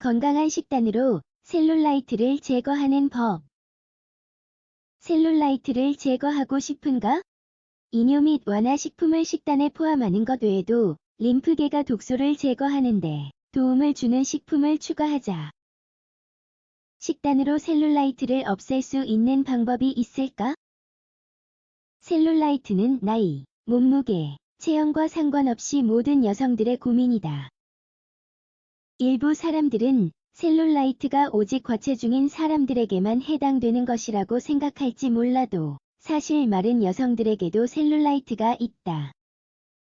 건강한 식단으로 셀룰라이트를 제거하는 법. 셀룰라이트를 제거하고 싶은가? 이뇨 및 완화 식품을 식단에 포함하는 것 외에도 림프계가 독소를 제거하는데 도움을 주는 식품을 추가하자. 식단으로 셀룰라이트를 없앨 수 있는 방법이 있을까? 셀룰라이트는 나이, 몸무게, 체형과 상관없이 모든 여성들의 고민이다. 일부 사람들은 셀룰라이트가 오직 과체 중인 사람들에게만 해당되는 것이라고 생각할지 몰라도 사실 마른 여성들에게도 셀룰라이트가 있다.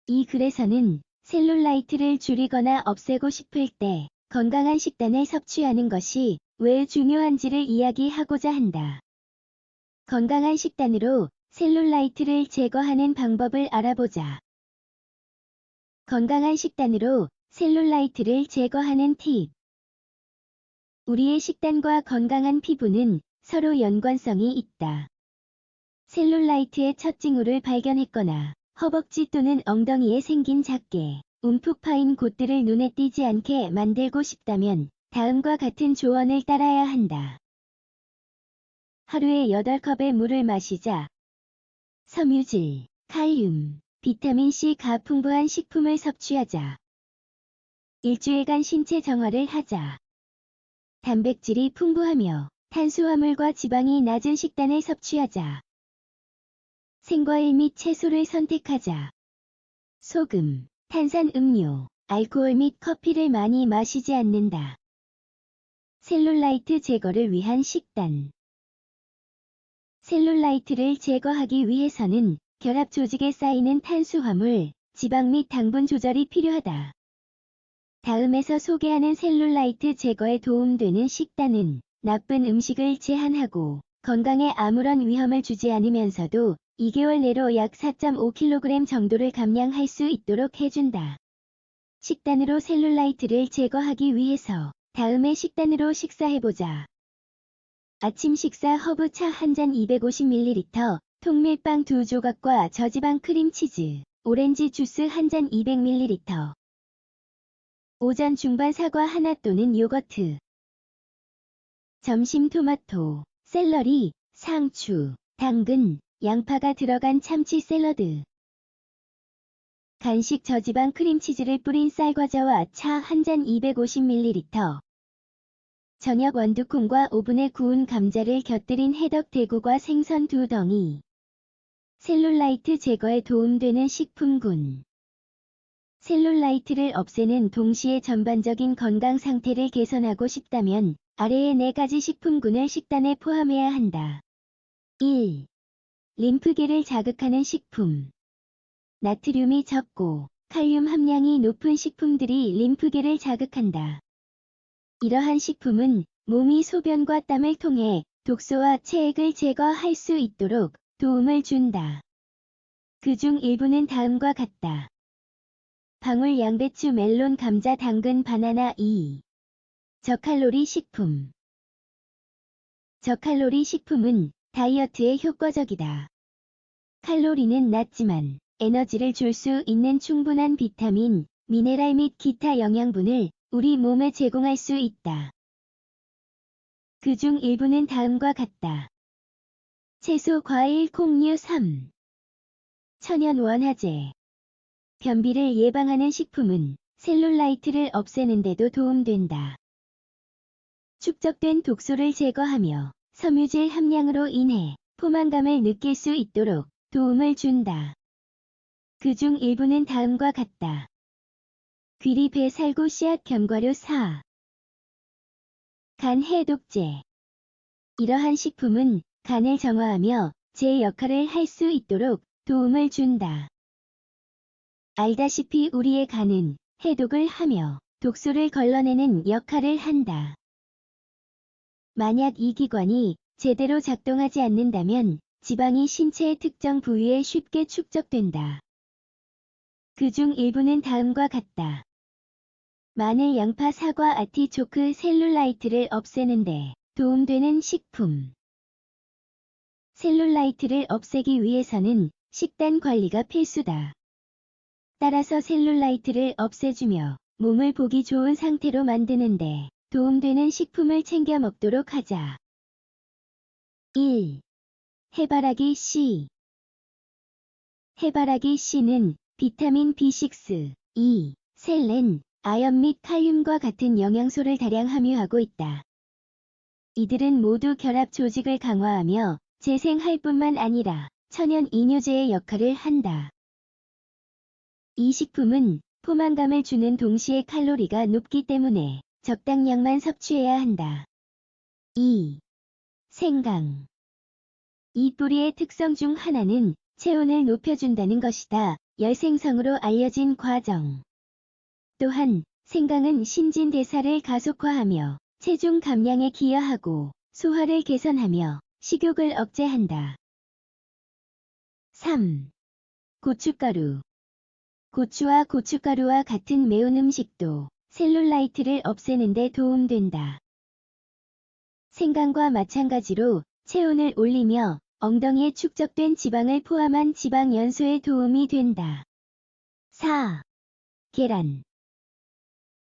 이 글에서는 셀룰라이트를 줄이거나 없애고 싶을 때 건강한 식단을 섭취하는 것이 왜 중요한지를 이야기하고자 한다. 건강한 식단으로 셀룰라이트를 제거하는 방법을 알아보자. 건강한 식단으로 셀룰라이트를 제거하는 팁. 우리의 식단과 건강한 피부는 서로 연관성이 있다. 셀룰라이트의 첫 징후를 발견했거나 허벅지 또는 엉덩이에 생긴 작게 움푹 파인 곳들을 눈에 띄지 않게 만들고 싶다면 다음과 같은 조언을 따라야 한다. 하루에 8컵의 물을 마시자. 섬유질, 칼륨, 비타민C가 풍부한 식품을 섭취하자. 일주일간 신체 정화를 하자. 단백질이 풍부하며 탄수화물과 지방이 낮은 식단을 섭취하자. 생과일 및 채소를 선택하자. 소금, 탄산 음료, 알코올 및 커피를 많이 마시지 않는다. 셀룰라이트 제거를 위한 식단. 셀룰라이트를 제거하기 위해서는 결합 조직에 쌓이는 탄수화물, 지방 및 당분 조절이 필요하다. 다음에서 소개하는 셀룰라이트 제거에 도움되는 식단은 나쁜 음식을 제한하고 건강에 아무런 위험을 주지 않으면서도 2개월 내로 약 4.5kg 정도를 감량할 수 있도록 해준다. 식단으로 셀룰라이트를 제거하기 위해서 다음의 식단으로 식사해보자. 아침 식사 허브차 한 잔 250ml, 통밀빵 두 조각과 저지방 크림치즈, 오렌지 주스 한 잔 200ml. 오전 중반 사과 하나 또는 요거트. 점심 토마토, 샐러리, 상추, 당근, 양파가 들어간 참치 샐러드. 간식 저지방 크림치즈를 뿌린 쌀과자와 차 한 잔 250ml. 저녁 원두콩과 오븐에 구운 감자를 곁들인 해덕 대구과 생선 두 덩이. 셀룰라이트 제거에 도움되는 식품군. 셀룰라이트를 없애는 동시에 전반적인 건강 상태를 개선하고 싶다면 아래의 네 가지 식품군을 식단에 포함해야 한다. 1. 림프계를 자극하는 식품. 나트륨이 적고 칼륨 함량이 높은 식품들이 림프계를 자극한다. 이러한 식품은 몸이 소변과 땀을 통해 독소와 체액을 제거할 수 있도록 도움을 준다. 그 중 일부는 다음과 같다. 방울 양배추 멜론 감자 당근 바나나 2. 저칼로리 식품 저칼로리 식품은 다이어트에 효과적이다. 칼로리는 낮지만 에너지를 줄 수 있는 충분한 비타민, 미네랄 및 기타 영양분을 우리 몸에 제공할 수 있다. 그 중 일부는 다음과 같다. 채소, 과일, 콩류 3. 천연 원화제. 변비를 예방하는 식품은 셀룰라이트를 없애는 데도 도움된다. 축적된 독소를 제거하며 섬유질 함량으로 인해 포만감을 느낄 수 있도록 도움을 준다. 그 중 일부는 다음과 같다. 귀리 배 살구 씨앗 견과류 4. 간 해독제. 이러한 식품은 간을 정화하며 제 역할을 할 수 있도록 도움을 준다. 알다시피 우리의 간은 해독을 하며 독소를 걸러내는 역할을 한다. 만약 이 기관이 제대로 작동하지 않는다면 지방이 신체의 특정 부위에 쉽게 축적된다. 그 중 일부는 다음과 같다. 마늘, 양파, 사과, 아티초크, 셀룰라이트를 없애는데 도움되는 식품. 셀룰라이트를 없애기 위해서는 식단 관리가 필수다. 따라서 셀룰라이트를 없애주며 몸을 보기 좋은 상태로 만드는데 도움되는 식품을 챙겨 먹도록 하자. 1. 해바라기 C 해바라기 C는 비타민 B6, E, 셀렌, 아연 및 칼륨과 같은 영양소를 다량 함유하고 있다. 이들은 모두 결합 조직을 강화하며 재생할 뿐만 아니라 천연 이뇨제의 역할을 한다. 이 식품은 포만감을 주는 동시에 칼로리가 높기 때문에 적당량만 섭취해야 한다. 2. 생강 이 뿌리의 특성 중 하나는 체온을 높여준다는 것이다. 열생성으로 알려진 과정. 또한 생강은 신진대사를 가속화하며 체중 감량에 기여하고 소화를 개선하며 식욕을 억제한다. 3. 고춧가루 고추와 고춧가루와 같은 매운 음식도 셀룰라이트를 없애는 데 도움된다. 생강과 마찬가지로 체온을 올리며 엉덩이에 축적된 지방을 포함한 지방 연소에 도움이 된다. 4. 계란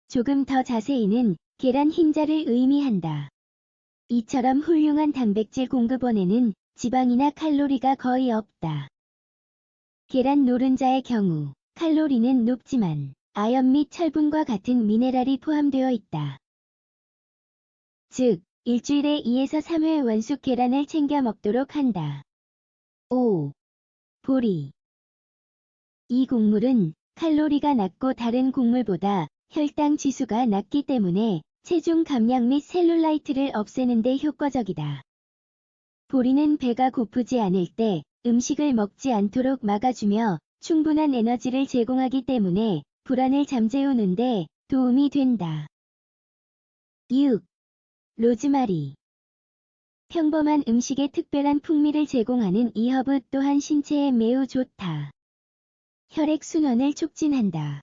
조금 더 자세히는 계란 흰자를 의미한다. 이처럼 훌륭한 단백질 공급원에는 지방이나 칼로리가 거의 없다. 계란 노른자의 경우 칼로리는 높지만 아연 및 철분과 같은 미네랄이 포함되어 있다. 즉, 일주일에 2에서 3회 원숙 계란을 챙겨 먹도록 한다. 5. 보리 이 곡물은 칼로리가 낮고 다른 곡물보다 혈당 지수가 낮기 때문에 체중 감량 및 셀룰라이트를 없애는 데 효과적이다. 보리는 배가 고프지 않을 때 음식을 먹지 않도록 막아주며 충분한 에너지를 제공하기 때문에 불안을 잠재우는데 도움이 된다. 6. 로즈마리 평범한 음식에 특별한 풍미를 제공하는 이 허브 또한 신체에 매우 좋다. 혈액순환을 촉진한다.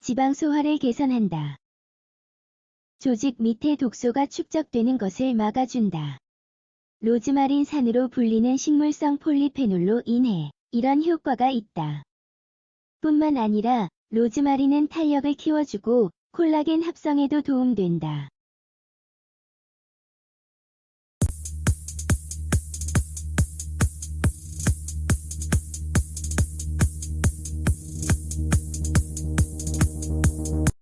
지방 소화를 개선한다. 조직 밑에 독소가 축적되는 것을 막아준다. 로즈마린 산으로 불리는 식물성 폴리페놀로 인해 이런 효과가 있다. 뿐만 아니라 로즈마린은 탄력을 키워주고 콜라겐 합성에도 도움된다.